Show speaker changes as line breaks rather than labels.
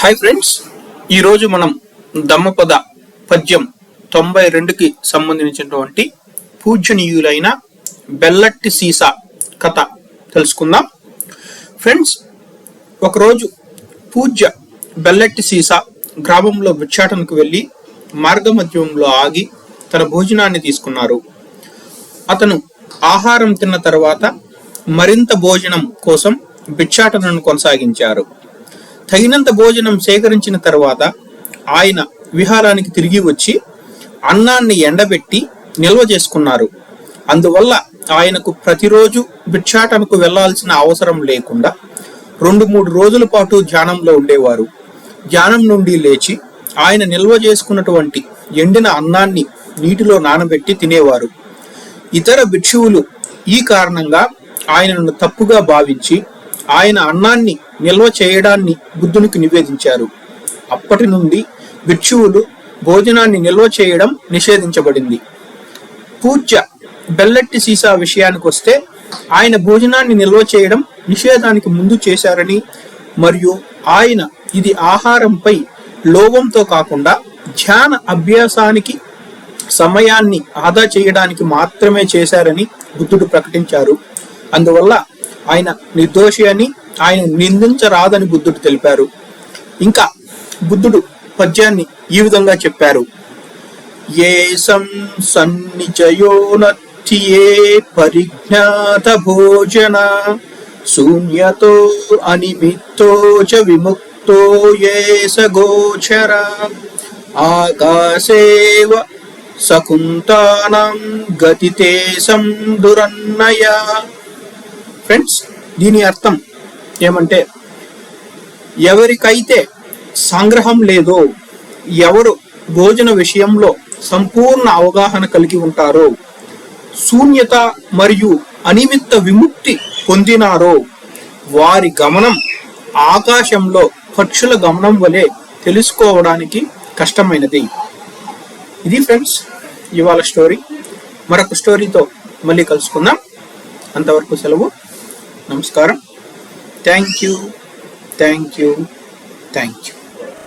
Hi friends ఈరోజు మనం దమ్మపద పద్యం తొంభై రెండుకి సంబంధించినటువంటి పూజనీయులైన బెల్లట్టి సీసా కథ తెలుసుకుందాం. ఫ్రెండ్స్ ఒకరోజు పూజ్య బెల్లట్టి సీసా గ్రామంలో భిక్షాటనకు వెళ్ళి మార్గమధ్యంలో ఆగి తన భోజనాన్ని తీసుకున్నారు. అతను ఆహారం తిన్న తర్వాత మరింత భోజనం కోసం భిక్షాటనను కొనసాగించారు. తగినంత భోజనం సేకరించిన తర్వాత ఆయన విహారానికి తిరిగి వచ్చి అన్నాన్ని ఎండబెట్టి నిల్వ చేసుకున్నారు. అందువల్ల ఆయనకు ప్రతిరోజు భిక్షాటనకు వెళ్ళాల్సిన అవసరం లేకుండా రెండు మూడు రోజుల పాటు ధ్యానంలో ఉండేవారు. ధ్యానం నుండి లేచి ఆయన నిల్వ చేసుకున్నటువంటి ఎండిన అన్నాన్ని నీటిలో నానబెట్టి తినేవారు. ఇతర భిక్షువులు ఈ కారణంగా ఆయనను తప్పుగా భావించి ఆయన అన్నాన్ని నిల్వ చేయడాన్ని బుద్ధునికి నివేదించారు. అప్పటి నుండి భిక్షువులు భోజనాన్ని నిల్వ చేయడం నిషేధించబడింది. పూజ్య బెల్లట్టి సీసా విషయానికి వస్తే ఆయన భోజనాన్ని నిల్వ చేయడం నిషేధానికి ముందు చేశారని మరియు ఆయన ఇది ఆహారంపై లోభంతో కాకుండా ధ్యాన అభ్యాసానికి సమయాన్ని ఆదా చేయడానికి మాత్రమే చేశారని బుద్ధుడు ప్రకటించారు. అందువల్ల ఆయన నిర్దోషి అని ఆయన నిందించరాదని బుద్ధుడు తెలిపారు. ఇంకా బుద్ధుడు పద్యాన్ని ఈ విధంగా చెప్పారు. ఏ సన్నిచయోనత్యే పరిజ్ఞాత భోజన శూన్యతో అనిమిత్తో చ విముక్తో ఏ సగోచర ఆకాశేవ సకుంతానం గతితే దురన్నయ ఫ్రెండ్స్ దీని అర్థం ఏమంటే ఎవరికైతే సంగ్రహం లేదో ఎవరు భోజన విషయంలో సంపూర్ణ అవగాహన కలిగి ఉంటారో శూన్యత మరియు అనిమిత్త విముక్తి పొందినారో వారి గమనం ఆకాశంలో పక్షుల గమనం వలె తెలుసుకోవడానికి కష్టమైనది. ఇది ఫ్రెండ్స్ ఇవాళ స్టోరీ. మరొక స్టోరీతో మళ్ళీ కలుసుకుందాం. అంతవరకు సెలవు. నమస్కారం. Thank you thank you thank you